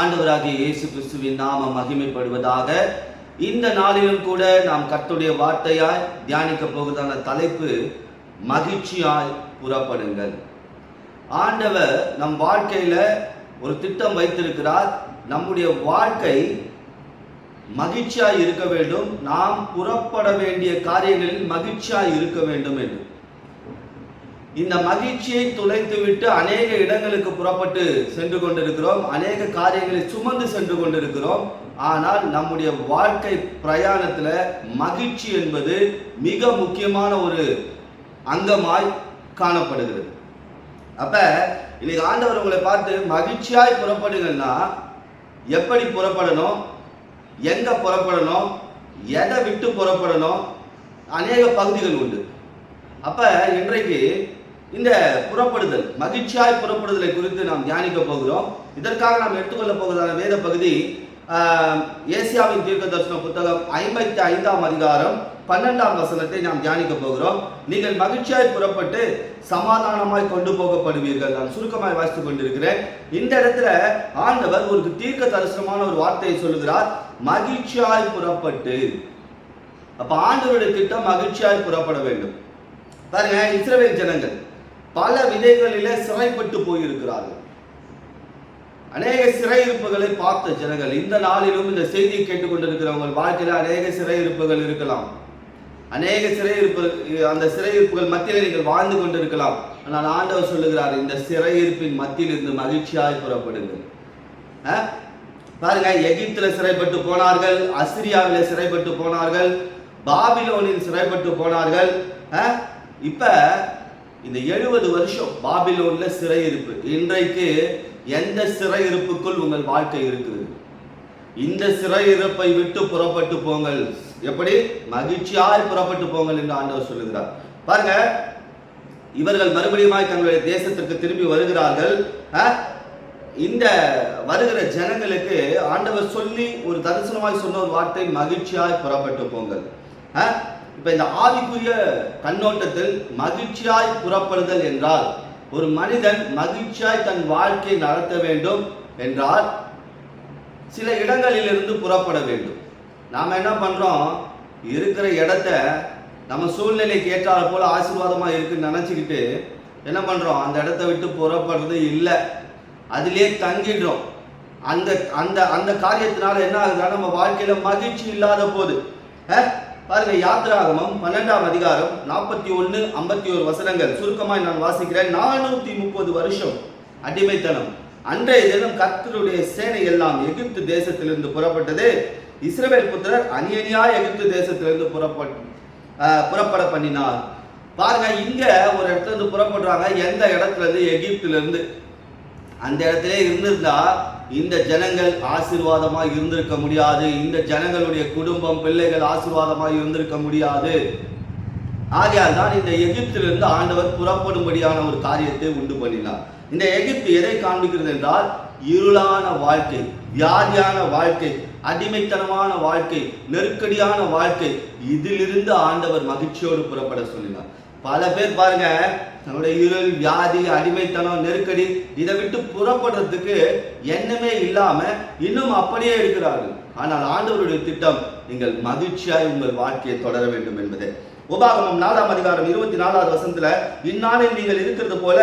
ஆண்டவராகிய இயேசு கிறிஸ்துவின் நாமம் மகிமைப்படுவதாக இந்த நாளிலும் கூட நாம் கத்துடைய வார்த்தையாய் தியானிக்க போவதான தலைப்பு மகிழ்ச்சியாய் புறப்படுங்கள். ஆண்டவர் நம் வாழ்க்கையில ஒரு திட்டம் வைத்திருக்கிறார். நம்முடைய வாழ்க்கை மகிழ்ச்சியாய் இருக்க வேண்டும். நாம் புறப்பட வேண்டிய காரியங்களில் மகிழ்ச்சியாய் இருக்க வேண்டும் என்று. இந்த மகிழ்ச்சியை துளைத்துவிட்டு அநேக இடங்களுக்கு புறப்பட்டு சென்று கொண்டிருக்கிறோம். அநேக காரியங்களை சுமந்து சென்று கொண்டிருக்கிறோம். ஆனால் நம்முடைய வாழ்க்கை பிரயாணத்தில் மகிழ்ச்சி என்பது மிக முக்கியமான ஒரு அங்கமாய் காணப்படுகிறது. அப்ப இன்னைக்கு ஆண்டவர் உங்களை பார்த்து மகிழ்ச்சியாய் புறப்படுங்கன்னா எப்படி புறப்படணும்? எங்க புறப்படணும்? எதை விட்டு புறப்படணும்? அநேக பகுதிகள் உண்டு. அப்ப இன்றைக்கு இந்த புறப்படுதல் மகிழ்ச்சியாய் புறப்படுதலை குறித்து நாம் தியானிக்க போகிறோம். இதற்காக நாம் எடுத்துக்கொள்ள போவதான வேத பகுதி ஏசியாவின் தீர்க்க தரிசன புத்தகம் ஐம்பத்தி ஐந்தாம் அதிகாரம் பன்னெண்டாம் வசனத்தை நாம் தியானிக்க போகிறோம். நீங்கள் மகிழ்ச்சியாய் புறப்பட்டு சமாதானமாய் கொண்டு போகப்படுவீர்கள். நான் சுருக்கமாய் வாசித்துக் கொண்டிருக்கிறேன். இந்த இடத்துல ஆண்டவர் ஒரு தீர்க்க தரிசனமான ஒரு வார்த்தையை சொல்லுகிறார். மகிழ்ச்சியாய் புறப்பட்டு. அப்ப ஆண்டவருடைய திட்டம் மகிழ்ச்சியாய் புறப்பட வேண்டும். பாருங்க இஸ்ரவேல் ஜனங்கள். பல விதைகளிலே சிறைப்பட்டு போயிருக்கிறார்கள். அநேக சிறையிருப்புகளை பார்த்த ஜனங்கள் இந்த நாளிலும் இந்த செய்தியை கேட்டுக்கொண்டிருக்கிறவங்க வாழ்க்கையில் அநேக சிறையிருப்புகள் இருக்கலாம். அநேக சிறையிருப்பு அந்த சிறையிருப்புகள் மத்தியில் நீங்கள் வாழ்ந்து கொண்டிருக்கலாம். ஆனால் ஆண்டவர் சொல்லுகிறார் இந்த சிறையிருப்பின் மத்தியில் இருந்து மகிழ்ச்சியாய் புறப்படுங்கள். ஆ? பாருங்க எகிப்துல சிறைப்பட்டு போனார்கள் அசிரியாவில் சிறைப்பட்டு போனார்கள் பாபிலோனில் சிறைப்பட்டு போனார்கள். ஆ? இப்ப இந்த எழுபது வருஷம் பாபிலோன்ல சிறையிருப்பு. இன்றைக்கு எந்த சிறையிருப்புக்குள் உங்கள் வாழ்க்கை இருக்குது? இந்த சிறையிருப்பை விட்டு புறப்பட்டு போங்கள். எப்படி? மகிழ்ச்சியாய் புறப்பட்டு போங்கள் என்று ஆண்டவர் சொல்லுகிறார். பாருங்க இவர்கள் மறுபடியுமாய் தங்களுடைய தேசத்திற்கு திரும்பி வருகிறார்கள். இந்த வருகிற ஜனங்களுக்கு ஆண்டவர் சொல்லி ஒரு தரிசனமாய் சொன்ன ஒரு வார்த்தை மகிழ்ச்சியாய் புறப்பட்டு போங்கள். இப்போ இந்த ஆவிக்குரிய கண்ணோட்டத்தில் மகிழ்ச்சியாய் புறப்படுதல் என்றால் ஒரு மனிதன் மகிழ்ச்சியாய் தன் வாழ்க்கையை நடத்த வேண்டும் என்றால் சில இடங்களிலிருந்து புறப்பட வேண்டும். நாம் என்ன பண்ணுறோம் இருக்கிற இடத்த நம்ம சூழ்நிலைக்கு ஏற்றால் போல் ஆசீர்வாதமாக இருக்குன்னு நினச்சிக்கிட்டு என்ன பண்ணுறோம் அந்த இடத்த விட்டு புறப்படுறது இல்லை. அதிலே தங்கிடுறோம். அந்த அந்த அந்த காரியத்தினால என்ன ஆகுதுன்னா நம்ம வாழ்க்கையில் மகிழ்ச்சி இல்லாத போது பாருங்க யாத்திராகமம் பன்னெண்டாம் அதிகாரம் நாற்பத்தி ஒன்று ஐம்பத்தி ஒரு வசனங்கள். சுருக்கமாக நான் வாசிக்கிறேன். நானூற்றி முப்பது வருஷம் அடிமைத்தனம். அன்றைய தினம் கர்த்தருடைய சேனை எல்லாம் எகிப்து தேசத்திலிருந்து புறப்பட்டது. இஸ்ரவேல் புத்திரர் அணி எகிப்து தேசத்திலிருந்து புறப்பட் புறப்பட பண்ணினார். பாருங்க இங்க ஒரு இடத்துல இருந்து புறப்படுறாங்க. எந்த இடத்துல இருந்து? எகிப்துல இருந்து அந்த இடத்துல இருந்திருந்தா இந்த ஜனங்கள் ஆசீர்வாதமா இருந்திருக்க முடியாது. இந்த ஜனங்களுடைய குடும்பம் பிள்ளைகள் ஆசீர்வாதமாக இருந்திருக்க முடியாது. ஆகையால் தான் இந்த எகிப்திலிருந்து ஆண்டவர் புறப்படும்படியான ஒரு காரியத்தை உண்டு பண்ணினார். இந்த எகிப்து எதை காண்பிக்கிறது என்றால் இருளான வாழ்க்கை வியாதியான வாழ்க்கை அடிமைத்தனமான வாழ்க்கை நெருக்கடியான வாழ்க்கை இதிலிருந்து ஆண்டவர் மகிழ்ச்சியோடு புறப்பட சொல்லினார். பல பேர் பாருங்க நம்முடைய இருள் வியாதி அடிமைத்தனம் நெருக்கடி இதை விட்டு புறப்படுறதுக்கு எண்ணமே இல்லாம இன்னும் அப்படியே இருக்கிறார்கள். ஆனால் ஆண்டவருடைய திட்டம் நீங்கள் மகிழ்ச்சியாய் உங்கள் வாழ்க்கையை தொடர வேண்டும் என்பது. உபாகமம் நாலாம் அதிகாரம் இருபத்தி நாலாவது வசனத்துல இந்நாளில் நீங்கள் இருக்கிறது போல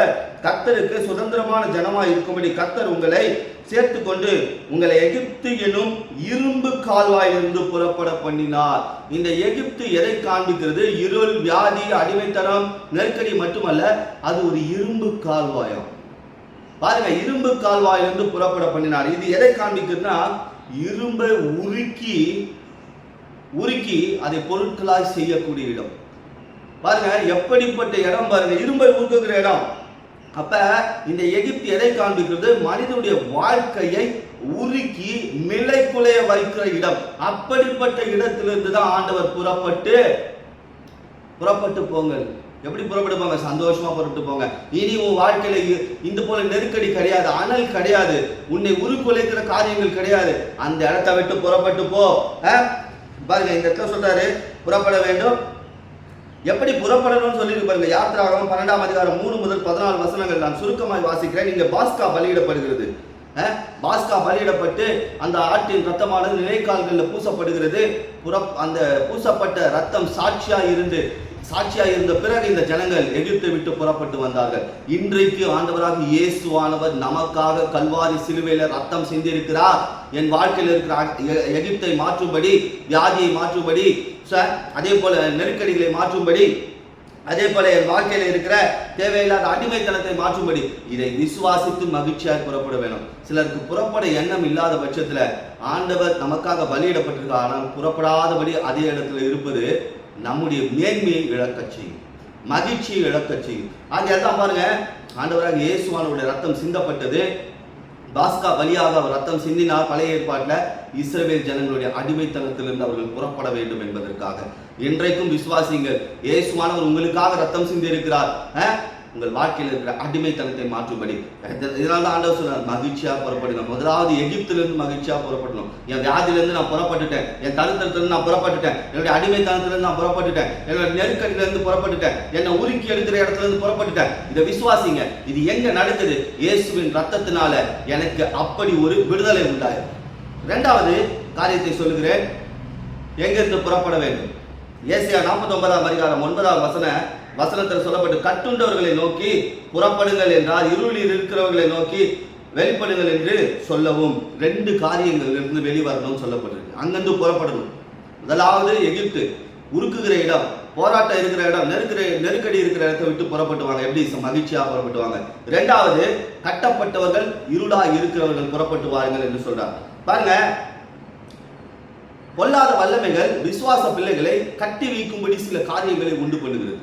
கத்தருக்கு சுதந்திரமான ஜனமாக இருக்கும்படி கத்தர் உங்களை சேர்த்து கொண்டு உங்களை எகிப்து எனும் இரும்பு கால்வாயிலிருந்து புறப்பட பண்ணினார். இந்த எகிப்து எதை காண்பிக்கிறது? இருள் வியாதி அடிமைத்தனம் நெருக்கடி மட்டுமல்ல அது ஒரு இரும்பு கால்வாயம். பாருங்க இரும்பு கால்வாயிலிருந்து புறப்பட பண்ணினார். இது எதை காண்பிக்குதுன்னா இரும்பை உருக்கி உருக்கி அதை பொருட்களாய் செய்யக்கூடிய இடம். பாருங்க எப்படிப்பட்ட இடம் பாருங்க. இரும்பை உருக்குகிற இடம். அப்ப இந்த எகிப்து எதை காண்பிக்கிறது? மனிதனுடைய வாழ்க்கையை உருக்கி மிளைக்குலைய வைக்கிற இடம். அப்படிப்பட்ட இடத்திலிருந்து தான் ஆண்டவர் புறப்பட்டு புறப்பட்டு போங்கள். எப்படி புறப்பட்டு போங்க? சந்தோஷமா புறப்பட்டு போங்க. இனி உன் வாழ்க்கையில இ- இந்த போல நெருக்கடி கிடையாது அனல் கிடையாது. உன்னை உருக்குலைக்கிற காரியங்கள் கிடையாது. அந்த இடத்தை விட்டு புறப்பட்டு போ. பாருங்க இந்த இடத்துல சொல்றாரு புறப்பட வேண்டும். எப்படி புறப்படணும்னு சொல்லி பாருங்க. யாத்திராகம் பன்னெண்டாம் அதிகாரம் மூணு முதல் பதினாலு வசனங்கள் நான் சுருக்கமாய் வாசிக்கிறேன். இங்க பாஸ்கா பலியிடப்படுகிறது. பாஸ்கா பலியிடப்பட்டு அந்த ஆட்டின் ரத்தமானது நிலைக்கால்களில் பூசப்படுகிறது. புற அந்த பூசப்பட்ட ரத்தம் சாட்சியா இருந்து சாட்சியா இருந்த பிறகு இந்த ஜனங்கள் எகிப்தை விட்டு புறப்பட்டு வந்தார்கள். இன்றைக்கு ஆண்டவராக இயேசுவானவர் நமக்காக கல்வாரி சிலுவையில ரத்தம் சிந்திருக்கிறார். என் வாழ்க்கையில் இருக்கிற எ- எகிப்தை மாற்றும்படி வியாதியை மாற்றும்படி சார் அதே போல நெருக்கடிகளை மாற்றும்படி அதே போல என் வாழ்க்கையில இருக்கிற தேவையில்லாத அடிமைத்தனத்தை மாற்றும்படி இதை விசுவாசித்து மகிழ்ச்சியாக புறப்பட வேணும். சிலருக்கு புறப்பட எண்ணம் இல்லாத பட்சத்துல ஆண்டவர் நமக்காக பலியிடப்பட்டிருக்க ஆனால் புறப்படாதபடி அதே இடத்துல இருப்பது நம்முடைய மேன்மையை இழக்கச்சி செய்யும் மகிழ்ச்சியை இழக்கச் செய்யும். ஆகிய பாருங்க ஆண்டவராக இயேசுவானுடைய ரத்தம் சிந்தப்பட்டது. பாஸ்கா வழியாக அவர் ரத்தம் சிந்தினார். பழைய ஏற்பாட்டில் இஸ்ரேல் ஜனங்களுடைய அடிமைத்தனத்திலிருந்து அவர்கள் புறப்பட வேண்டும் என்பதற்காக. இன்றைக்கும் விசுவாசிங்கள் இயேசுவானவர் உங்களுக்காக ரத்தம் சிந்தி இருக்கிறார் அஹ்? உங்கள் வாழ்க்கையில் இருக்கிற அடிமைத்தனத்தை மாற்றும்படி. இதனால தான் ஆண்டவர் சொன்னார் மகிழ்ச்சியா புறப்படணும். முதலாவது எகிப்திலிருந்து மகிழ்ச்சியா புறப்படணும். என் வியாதியிலிருந்து நான் புறப்பட்டுட்டேன். என் தருத்திரத்திலிருந்து நான் புறப்பட்டுட்டேன். என்னுடைய அடிமைத்தனத்திலிருந்து நான் புறப்பட்டுட்டேன். என்னோட நெருக்கடியிலிருந்து புறப்பட்டுட்டேன். என்னை உருக்கி எடுக்கிற இடத்துல இருந்து புறப்பட்டுட்டேன். இதை விசுவாசிங்க. இது எங்க நடக்குது? இயேசுவின் ரத்தத்தினால எனக்கு அப்படி ஒரு விடுதலை உண்டாயிரு ரெண்டாவது காரியத்தை சொல்லுகிறேன். எங்கிருந்து புறப்பட வேண்டும்? ஏசியா நாற்பத்தி ஒன்பதாம் அதிகாரம் ஒன்பதாம் வசன வசனத்தில் சொல்லப்பட்டு கட்டுண்டவர்களை நோக்கி புறப்படுங்கள் என்றால் இருளில் இருக்கிறவர்களை நோக்கி வெளிப்படுங்கள் என்று சொல்லவும் ரெண்டு காரியங்கள் இருந்து வெளிவரணும் சொல்லப்பட்டிருக்கு. அங்கிருந்து புறப்படணும். முதலாவது எகிப்து. உருக்குகிற இடம் போராட்டம் இருக்கிற இடம் நெருக்கிற நெருக்கடி இருக்கிற இடத்தை விட்டு புறப்பட்டுவாங்க. எப்படி? மகிழ்ச்சியாக மகிழ்ச்சியா புறப்பட்டுவாங்க. ரெண்டாவது கட்டப்பட்டவர்கள் இருளா இருக்கிறவர்கள் புறப்பட்டு வாருங்கள் என்று சொல்றார் பாருங்க பொல்லாத வல்லமைகள் விசுவாச பிள்ளைகளை கட்டி வைக்கும்படி சில காரியங்களை உண்டு பண்ணுகிறது.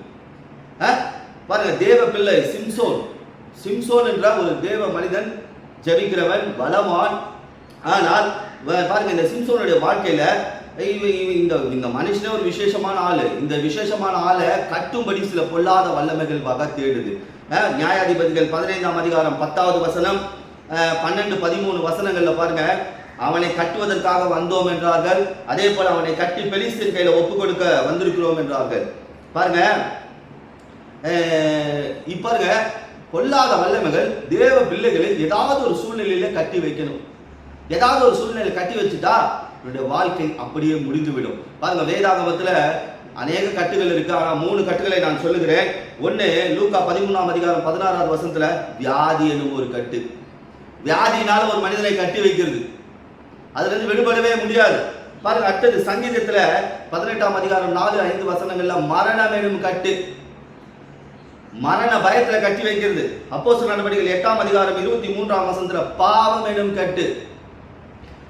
பாருங்க தேவ பிள்ளை சிம்சோன். சிம்சோன் என்ற ஒரு தேவ மனிதன் ஜபிக்கிறவன் பலவான் ஆனால் பாருங்க இந்த சிம்சோனுடைய வாழ்க்கையில இந்த இந்த மனுஷனே ஒரு விசேஷமான ஆளு. இந்த விசேஷமான ஆளை கட்டும்படி சில பொல்லாத வல்லமைகள் வகை தேடுது. நியாயாதிபதிகள் பதினைந்தாம் அதிகாரம் பத்தாவது வசனம் பன்னெண்டு பதிமூணு வசனங்கள்ல பாருங்க அவனை கட்டுவதற்காக வந்தோம் என்றார்கள். அதே போல அவனை கட்டி பெலிஸ்தின் கையில ஒப்பு கொடுக்க வந்திருக்கிறோம் என்றார்கள். பாருங்க இப்போ இருக்க கொல்லாத வல்லமைகள் தேவ பிள்ளைகளை ஏதாவது ஒரு சூழ்நிலையில கட்டி வைக்கணும். ஏதாவது ஒரு சூழ்நிலை கட்டி வச்சுட்டா என்னுடைய வாழ்க்கை அப்படியே முடிந்துவிடும். பாருங்க வேதாகமத்துல அநேக கட்டுகள் இருக்கு. ஆனா மூணு கட்டுகளை நான் சொல்லுகிறேன். ஒன்று லூக்கா பதிமூணாம் அதிகாரம் பதினாறாவது வசனத்துல வியாதி என்னும் ஒரு கட்டு. வியாதினால ஒரு மனிதனை கட்டி வைக்கிறது. அதுல இருந்து விடுபடவே முடியாது. பாருங்க அடுத்தது சங்கீதத்துல பதினெட்டாம் அதிகாரம் நாலு ஐந்து வசனங்கள்ல மரணம் எனும் கட்டு. மரண பயத்துல கட்டி வைக்கிறது. அப்போஸ்தலர் நடவடிக்கைகள் எட்டாம் அதிகாரம் இருபத்தி மூன்றாம் வசந்திர பாவம் எனும் கட்டு.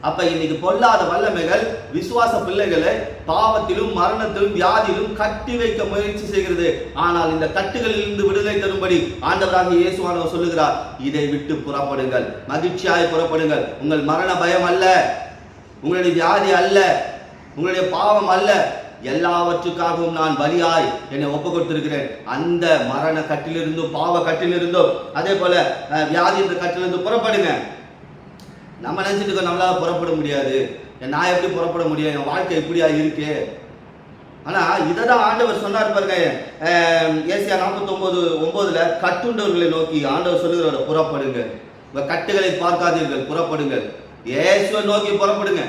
அப்ப இன்னைக்கு பொல்லாத வல்லமைகள் விசுவாச பிள்ளைகளை பாவத்திலும் மரணத்திலும் வியாதியிலும் கட்டி வைக்க முயற்சி செய்கிறது. ஆனால் இந்த கட்டுகளில் இருந்து விடுதலை தரும்படி ஆண்டவராக இயேசுவானவர் சொல்லுகிறார் இதை விட்டு புறப்படுங்கள். மகிழ்ச்சியாய் புறப்படுங்கள். உங்கள் மரண பயம் அல்ல. உங்களுடைய வியாதி அல்ல. உங்களுடைய பாவம் அல்ல. எல்லாவற்றுக்காகவும் நான் பலியாய் என்னை ஒப்பு கொடுத்திருக்கிறேன் அந்த மரண கட்டிலிருந்தும் பாவ கட்டிலிருந்தும் அதே போல வியாதி என்ற கட்டிலிருந்து புறப்படுங்க. நம்ம நினைச்சிட்டு இருக்கோம் நம்மளால புறப்பட முடியாது. நான் எப்படி புறப்பட முடியும்? என் வாழ்க்கை இப்படியா இருக்கு? ஆனா இதை தான் ஆண்டவர் சொன்னார் பாருங்க ஏசியா நாற்பத்தி ஒன்பது ஒன்பதுல கட்டுண்டவர்களை நோக்கி ஆண்டவர் சொல்லுகிறவர் புறப்படுங்கள். கட்டுகளை பார்க்காதீர்கள் புறப்படுங்கள். இயேசுவை நோக்கி புறப்படுங்க.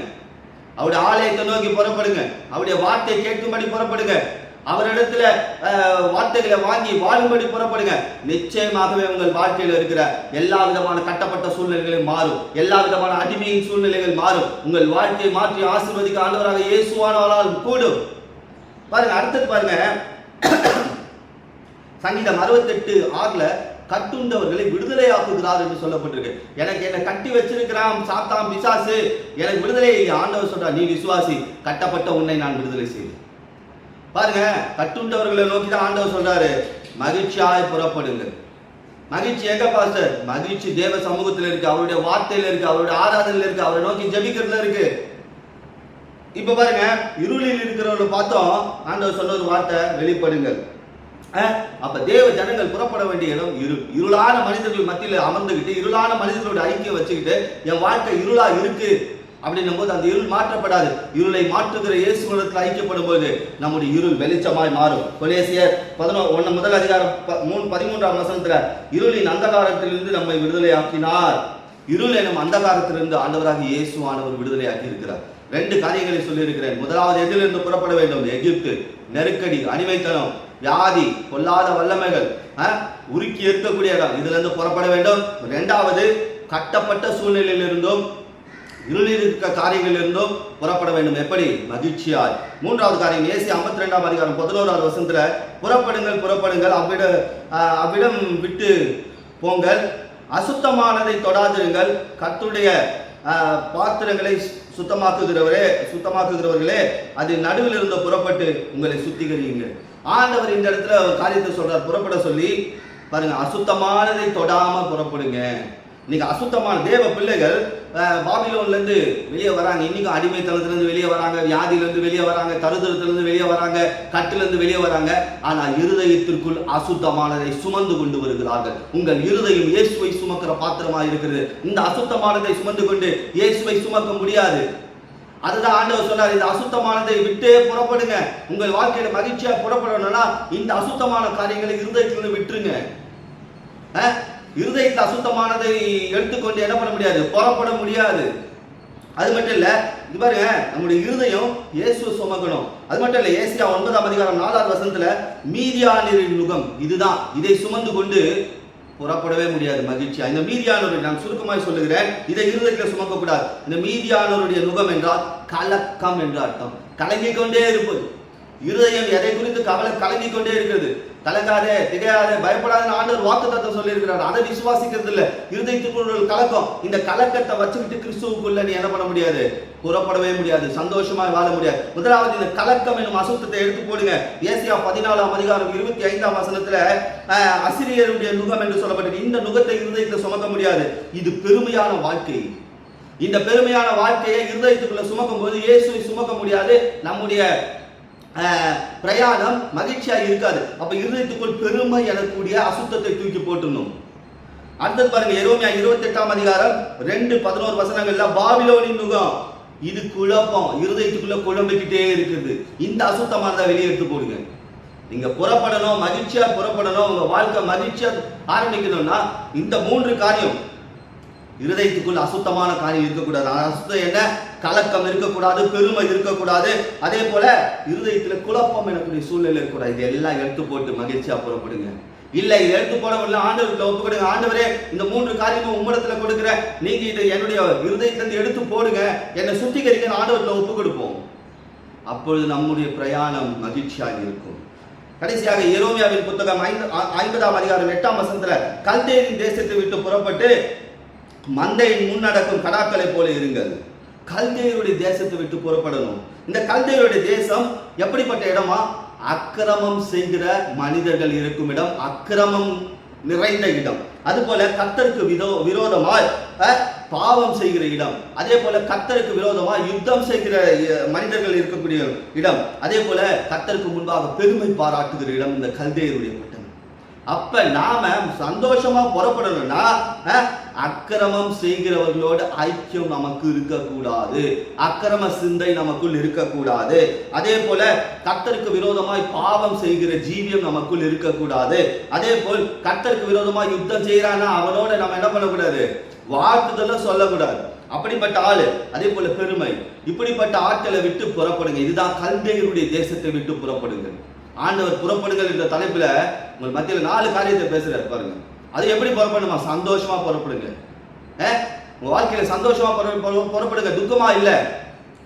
அவருடைய ஆலயத்தை நோக்கி புறப்படுங்க. அவருடைய வார்த்தை கேட்கும்படி புறப்படுங்க. அவரிடத்துல வார்த்தைகளை வாங்கி வாழும்படி புறப்படுங்க. நிச்சயமாகவே உங்கள் வாழ்க்கையில் இருக்கிற எல்லா விதமான கட்டப்பட்ட சூழ்நிலைகளும் மாறும். எல்லா விதமான அடிமையின் சூழ்நிலைகள் மாறும். உங்கள் வாழ்க்கையை மாற்றி ஆசீர்வதிக்க ஆண்டவராக இயேசுவானவரால் கூடும். பாருங்க அடுத்தது பாருங்க. சங்கீதம் அறுபத்தெட்டு ஆறுல கட்டுண்டவர்களை விடுதலையாக்குகிறார் என்று சொல்லப்பட்டிருக்கு. எனக்கு என்ன கட்டி வச்சிருக்கிறான் சாத்தான் பிசாசு. எனக்கு விடுதலை ஆண்டவர் சொல்றா நீ விசுவாசி கட்டப்பட்ட உன்னை நான் விடுதலை செய்வேன். பாருங்க கட்டுண்டவர்களை நோக்கி தான் ஆண்டவர் சொல்றாரு. மகிழ்ச்சியாய் புறப்படுங்கள். மகிழ்ச்சி எங்க பாஸ்டர்? மகிழ்ச்சி தேவ சமூகத்தில் இருக்கு. அவருடைய வார்த்தையில இருக்கு. அவருடைய ஆராதனையில இருக்கு. அவரை நோக்கி ஜபிக்கிறதுல இருக்கு. இப்ப பாருங்க இருளில் இருக்கிறவர்களை பார்த்தோம். ஆண்டவர் சொன்ன ஒரு வார்த்தை வெளிப்படுங்கள். அப்ப தேவ ஜனங்கள் புறப்பட வேண்டிய இடம் இரு இருளான மனிதர்கள் மத்தியில் அமர்ந்துகிட்டு இருளான மனிதர்களோட ஐக்கியம் வச்சுக்கிட்டு என் வாழ்க்கை இருளா இருக்கு? அப்படின்னும் போது அந்த இருள் மாற்றப்படாது. இருளை மாற்றுகிற இயேசுவிடத்தில் ஐக்கியப்படும் போது நம்முடைய இருள் வெளிச்சமாய் மாறும். கொலேசியர் பதினோ ஒன்று முதல் அதிகாரம் ப- மூணு பதிமூன்றாம் வசனத்தில் இருளின் அந்தகாரத்திலிருந்து நம்மை விடுதலை ஆக்கினார் இருள் எனும் அந்தகாரத்திலிருந்து ஆண்டவராக இயேசு ஆண்டவர் விடுதலையாக்கி இருக்கிறார். ரெண்டு காரியங்களை சொல்லியிருக்கிறேன். முதலாவது எதிலிருந்து புறப்பட வேண்டும்? எகிப்து. நெருக்கடி அடிமைத்தனம். வியாதி கொல்லாத வல்லமைகள் உருக்கி இருக்கக்கூடிய இடம் இதுல இருந்து புறப்பட வேண்டும். இரண்டாவது கட்டப்பட்ட சூழ்நிலையிலிருந்தும் இருளில் இருக்க காரியங்களிலிருந்தும் புறப்பட வேண்டும். எப்படி? மகிழ்ச்சியாய். மூன்றாவது காரியம் ஏசி ஐம்பத்தி ரெண்டாம் அதிகாரம் பதினோராவது வசனத்துல புறப்படுங்கள் புறப்படுங்கள் அவ்விட அவ்விடம் விட்டு போங்கள் அசுத்தமானதை தொடாதிருங்கள் கத்துடைய பாத்திரங்களை சுத்தமாக்குகிறவரே சுத்தமாக்குகிறவர்களே அது நடுவில் இருந்து புறப்பட்டு உங்களை சுத்திகரியுங்கள். ஆண்டவர் இந்த இடத்துல ஒரு காரியத்தை சொல்றார். புறப்பட சொல்லி பாருங்க அசுத்தமானதை தொடாம புறப்படுங்க. இன்னைக்கு அசுத்தமான தேவ பிள்ளைகள் அஹ், பாபிலோன்ல இருந்து வெளியே வராங்க. இன்னைக்கு அடிமைத்தனத்துல இருந்து வெளியே வராங்க வியாதியில இருந்து வெளியே வராங்க தருதரத்துல இருந்து வெளியே வராங்க கட்டுல இருந்து வெளியே வராங்க. ஆனா இருதயத்திற்குள் அசுத்தமானதை சுமந்து கொண்டு வருகிறார்கள். உங்கள் இருதயம் இயேசுவை சுமக்கிற பாத்திரமா இருக்கிறது. இந்த அசுத்தமானதை சுமந்து கொண்டு இயேசுவை சுமக்க முடியாது. அதுதான் ஆண்டவர் சொன்னார் இந்த அசுத்தமானதை விட்டு புறப்படுங்க. உங்கள் வாழ்க்கையில மகிழ்ச்சியா புறப்படணும்னா இந்த அசுத்தமான காரியங்களை இருதயத்திலிருந்து விட்டுருங்க. அஹ், இருதயத்தில் அசுத்தமானதை எடுத்துக்கொண்டு என்ன பண்ண முடியாது? புறப்பட முடியாது. அது மட்டும் இல்ல இது பாருங்க நம்முடைய இருதயம் இயேசு சுமக்கணும். அது மட்டும் இல்ல ஏசியா ஒன்பதாம் அதிகாரம் நாலாவது வசனத்துல மீதியானரின் முகம் இதுதான். இதை சுமந்து கொண்டு புறப்படவே முடியாது மகிழ்ச்சியா இந்த மீதியானவர்கள் நான் சுருக்கமாய் சொல்லுகிறேன். இதை இருதயத்தில் சுமக்க கூடாது இந்த மீதியானவருடைய நுகம் என்றால் கலக்கம் என்று அர்த்தம். கலங்கிக் கொண்டே இருப்பது. இருதயம் எதை குறித்து கவலை கலங்கிக் கொண்டே இருக்கிறது? கலங்காதே திகையாதே பயப்படாத ஆண்டவர் வாக்கு தத்தம் சொல்லியிருக்கிறார். அதை விசுவாசிக்கிறது இல்ல. இருதயத்துக்குள்ள கலக்கம். இந்த கலக்கத்தை வச்சுக்கிட்டு கிறிஸ்துவுக்குள்ள நீ என்ன பண்ண முடியாது? புறப்படவே முடியாது. சந்தோஷமா வாழ முடியாது. முதலாவது இந்த கலக்கம் என்னும் அசுத்தத்தை எடுத்து போடுங்க. ஏசியா பதினாலாம் அதிகாரம் இருபத்தி ஐந்தாம் வசனத்துல அசிரியருடைய நுகம் என்று சொல்லப்பட்டது. இந்த நுகத்தை இருதயத்தை சுமக்க முடியாது. இது பெருமையான வாழ்க்கை. இந்த பெருமையான வாழ்க்கையை இருதயத்துக்குள்ள சுமக்கும் போது இயேசுவை சுமக்க முடியாது. நம்முடைய பிரயாணம் மகிழ்ச்சியாக இருக்காது. அப்போ இருதயத்துக்குள் பெருமை எனக்கூடிய அசுத்தத்தை தூக்கி போட்டுணும் அடுத்தது பாருங்க எரோமியா இருபத்தி எட்டாம் அதிகாரம் ரெண்டு பதினோரு வசனங்கள்ல பாபிலோனின் நுகம் இது குழப்பம். இருதயத்துக்குள்ள குழம்பிக்கிட்டே இருக்குது. இந்த அசுத்தமானதை வெளியே எடுத்து போடுங்க. நீங்க புறப்படணும் மகிழ்ச்சியா புறப்படணும் உங்க வாழ்க்கை மகிழ்ச்சியா ஆரம்பிக்கணும்னா இந்த மூன்று காரியம் இருதயத்துக்குள்ள அசுத்தமான காரியம் இருக்கக்கூடாது. அசுத்தம் என்ன? கலக்கம் இருக்கக்கூடாது பெருமை இருக்கக்கூடாது. அதே போல இருதயத்தில் குழப்பம் எனக்கூடிய சூழ்நிலை இருக்கக்கூடாது. இது எல்லாம் எடுத்து போட்டு மகிழ்ச்சியாக புறப்படுங்க. இல்லை இதை எடுத்து போடவில்லை ஆண்டவர்கிட்ட ஒப்பு கொடுங்க ஆண்டவரே இந்த மூன்று காரியமும் உம்மிடத்துல கொடுக்குறேன். நீங்க இதை என்னுடைய இருதயத்திலிருந்து எடுத்து போடுங்க. என்னை சுத்திகரிக்க ஆண்டவர்கிட்ட ஒப்பு கொடுப்போம் அப்பொழுது நம்முடைய பிரயாணம் மகிழ்ச்சியாக இருக்கும். கடைசியாக எரோமியாவின் புத்தகம் ஐந்து ஐம்பதாம் அதிகாரம் எட்டாம் வசந்தில் கல்தேரின் தேசத்தை விட்டு புறப்பட்டு மந்தையின் முன்னடக்கும் கடாக்களை போல இருங்கள். கல்தேயருடைய தேசத்தை விட்டு புறப்படணும். இந்த கல்தேயருடைய தேசம் எப்படிப்பட்ட இடமா? அக்கிரமம் செய்கிற மனிதர்கள் இருக்கும் இடம் அக்கிரமம் நிறைந்த இடம். அதுபோல கத்தருக்கு விதோ விரோதமாய் பாவம் செய்கிற இடம். அதே போல கத்தருக்கு விரோதமாக யுத்தம் செய்கிற மனிதர்கள் இருக்கக்கூடிய இடம். அதே போல கத்தருக்கு முன்பாக பெருமை பாராட்டுகிற இடம் இந்த கல்தேயருடைய பட்டணம். அப்ப நாம சந்தோஷமா புறப்படணும்னா அக்கிரமம் செய்கிறவர்களோடு ஐக்கியம் நமக்கு இருக்கக்கூடாது. அக்கிரம சிந்தை நமக்குள் இருக்கக்கூடாது. அதே போல கத்தருக்கு விரோதமாய் பாவம் செய்கிற ஜீவியம் நமக்குள் இருக்கக்கூடாது. அதே போல் கத்தருக்கு விரோதமாய் யுத்தம் செய்கிறான்னா அவனோட நம்ம என்ன பண்ணக்கூடாது? வாழ்த்துதெல்லாம் சொல்லக்கூடாது. அப்படிப்பட்ட ஆளு அதே போல பெருமை. இப்படிப்பட்ட ஆட்களை விட்டு புறப்படுங்க. இதுதான் கல்தையருடைய தேசத்தை விட்டு புறப்படுங்க ஆண்டவர் புறப்படுங்கள் என்ற தலைப்புல உங்கள் மத்தியில் நாலு காரியத்தை பேசுறாரு பாருங்க. அது எப்படி புறப்படணுமா சந்தோஷமா புறப்படுங்க. அஹ், உங்க வாழ்க்கையில சந்தோஷமா புற- புறப்படுங்க. துக்கமா இல்ல.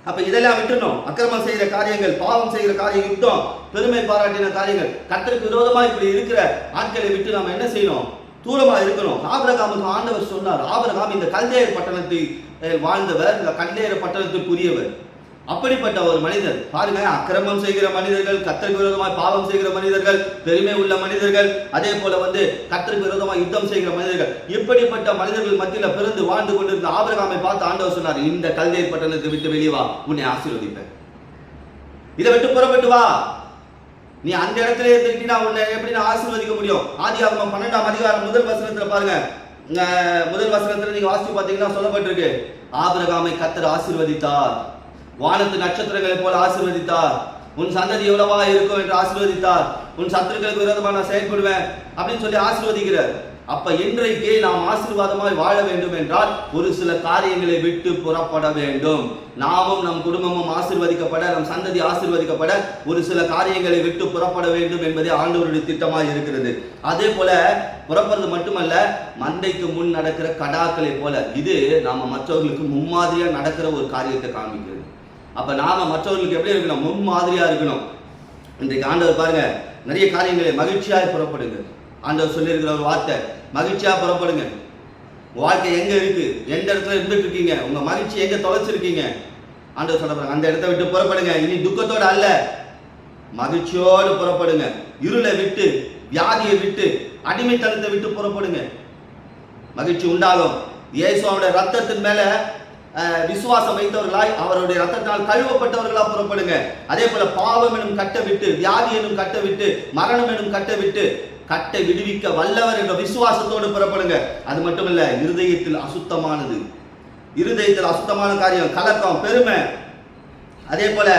அப்ப இதெல்லாம் விட்டுணும் அக்கிரமம் செய்கிற காரியங்கள் பாவம் செய்கிற காரியம் யுத்தம் பெருமை பாராட்டின காரியங்கள். கர்த்தருக்கு விரோதமா இப்படி இருக்கிற ஆட்களை விட்டு நம்ம என்ன செய்யணும்? தூரமா இருக்கணும். ஆபரகாமுக்கு ஆண்டவர் சொன்னார். ஆபரகாம் இந்த கல்தேயர் பட்டணத்தை வாழ்ந்தவர். இந்த கல்தேயர் பட்டணத்துக்குரியவர் அப்படிப்பட்ட ஒரு மனிதர் பாருங்க அக்கிரமம் செய்கிற மனிதர்கள் கத்தருக்கு விரோதமாய் பாவம் செய்கிற மனிதர்கள் பெருமை உள்ள மனிதர்கள் அதே போல வந்து கத்தருக்கு விரோதமாய் யுத்தம் செய்கிற மனிதர்கள் இப்படிப்பட்ட மனிதர்கள் மத்தியில பிறந்து வாழ்ந்து கொண்டிருந்த ஆபரகாமை பார்த்து ஆண்டவர் சொன்னார் இந்த கல்தை பட்டணத்தை விட்டு வெளியே வா உன்னை ஆசீர்வதிப்பேன். இதை விட்டு புறப்பட்டு வா. நீ அந்த இடத்துல இருந்துக்கிட்டா உன்னை எப்படி நான் ஆசீர்வதிக்க முடியும்? ஆதி ஆகமம் பன்னெண்டாம் அதிகாரம் முதல் வசனத்துல பாருங்க. முதல் வசனத்துல நீங்க வாசிச்சு பார்த்தீங்கன்னா சொல்லப்பட்டிருக்கு. ஆபரகாமை கத்தர் ஆசீர்வதித்தார். வானத்து நட்சத்திரங்களைப் போல ஆசீர்வதித்தார். உன் சந்ததி எவ்வளவா இருக்கும் என்று ஆசீர்வதித்தார். உன் சத்துருக்களுக்கு விரோதமா நான் செயல்படுவேன் அப்படின்னு சொல்லி ஆசீர்வதிக்கிறார். அப்ப இன்றைக்கே நாம் ஆசீர்வாதமாய் வாழ வேண்டும் என்றால் ஒரு சில காரியங்களை விட்டு புறப்பட வேண்டும். நாமும் நம் குடும்பமும் ஆசீர்வதிக்கப்பட நம் சந்ததி ஆசீர்வதிக்கப்பட ஒரு சில காரியங்களை விட்டு புறப்பட வேண்டும் என்பதே ஆண்டவருடைய திட்டமாய் இருக்கிறது. அதே போல புறப்படுறது மட்டுமல்ல மண்டைக்கு முன் நடக்கிற கடாக்களை போல இது நாம மற்றவர்களுக்கு முன்மாதிரியா நடக்கிற ஒரு காரியத்தை காமிக்கிறது. அப்போ நாம் மற்றவர்களுக்கு எப்படி இருக்கணும்? முன்மாதிரியாக இருக்கணும். இன்றைக்கு ஆண்டவர் பாருங்கள் நிறைய காரியங்களை மகிழ்ச்சியாக புறப்படுங்க. ஆண்டவர் சொல்லியிருக்கிற ஒரு வார்த்தை மகிழ்ச்சியாக புறப்படுங்க. வாழ்க்கை எங்கே இருக்கு? எந்த இடத்துல இருந்துட்டு இருக்கீங்க உங்கள் மகிழ்ச்சி எங்கே தொலைச்சிருக்கீங்க? ஆண்டவர் சொல்ல அந்த இடத்த விட்டு புறப்படுங்க. இனி துக்கத்தோட அல்ல மகிழ்ச்சியோடு புறப்படுங்க. இருளை விட்டு வியாதியை விட்டு அடிமைத்தனத்தை விட்டு புறப்படுங்க. மகிழ்ச்சி உண்டாகும். இயேசுவோட ரத்தத்தின் மேலே விசுவாசம் வைத்தவர்களாய் அவருடைய ரத்தத்தால் கழுவப்பட்டவர்களா புறப்படுங்க. அதே போல பாவம் எனும் கட்டை விட்டு வியாதி எனும் கட்டை விட்டு மரணம் எனும் கட்டை விட்டு கட்டை விடுவிக்க வல்லவர் என்ற விசுவாசத்தோடு புறப்படுங்க. அது மட்டுமல்ல இருதயத்தில் அசுத்தமானது. இருதயத்தில் அசுத்தமான காரியம் கலக்கம் பெருமை. அதே போல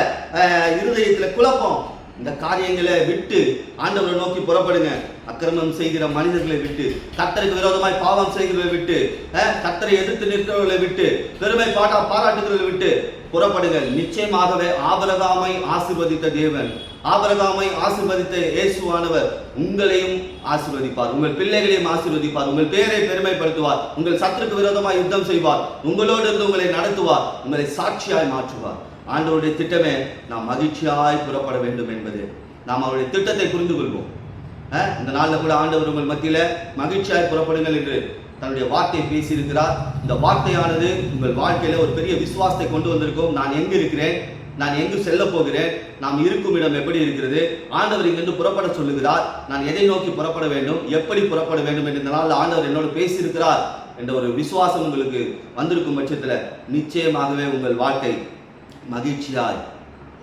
இருதயத்தில் குழப்பம். இந்த காரியங்களை விட்டு ஆண்டவரை நோக்கி புறப்படுங்க. அக்கிரமம் செய்கிற மனிதர்களை விட்டு கத்தருக்கு விரோதமாய் பாவம் செய்கிறவர்களை விட்டு கத்தரை எதிர்த்து நிற்கிறவர்களை விட்டு பெருமை பாட்டா பாராட்டுகிறவர்களை விட்டு புறப்படுங்க. நிச்சயமாகவே ஆபரகாமை ஆசிர்வதித்த தேவன் ஆபரகாமை ஆசிர்வதித்த இயேசுவானவர் உங்களையும் ஆசிர்வதிப்பார். உங்கள் பிள்ளைகளையும் ஆசிர்வதிப்பார். உங்கள் பேரை பெருமைப்படுத்துவார். உங்கள் சத்துருக்கு விரோதமாய் யுத்தம் செய்வார். உங்களோடு இருந்து உங்களை நடத்துவார். உங்களை சாட்சியாய் மாற்றுவார். ஆண்டவருடைய திட்டமே நாம் மகிழ்ச்சியாய் புறப்பட வேண்டும் என்பது. நாம் அவருடைய திட்டத்தை புரிந்து கொள்வோம். இந்த நாளில் கூட ஆண்டவர் உங்கள் மத்தியில் மகிழ்ச்சியாய் புறப்படுங்கள் என்று தன்னுடைய வார்த்தையை பேசியிருக்கிறார். இந்த வார்த்தையானது உங்கள் வாழ்க்கையில் ஒரு பெரிய விசுவாசத்தை கொண்டு வந்திருக்கும். நான் எங்கு இருக்கிறேன்? நான் எங்கு செல்ல போகிறேன்? நாம் இருக்கும் இடம் எப்படி இருக்கிறது? ஆண்டவர் இங்கிருந்து புறப்பட சொல்லுகிறார். நான் எதை நோக்கி புறப்பட வேண்டும்? எப்படி புறப்பட வேண்டும் என்று இந்த நாளில் ஆண்டவர் என்னோடு பேசியிருக்கிறார் என்ற ஒரு விசுவாசம் உங்களுக்கு வந்திருக்கும் பட்சத்தில் நிச்சயமாகவே உங்கள் வாழ்க்கை மகிழ்ச்சியாய்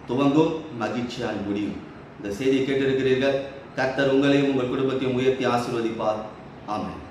துவங்கும் மகிழ்ச்சியாய் முடியும். இந்த செய்தியை கேட்டிருக்கிறீர்கள். கர்த்தர் உங்களையும் உங்கள் குடும்பத்தையும் உயர்த்தி ஆசீர்வதிப்பார். ஆமாம்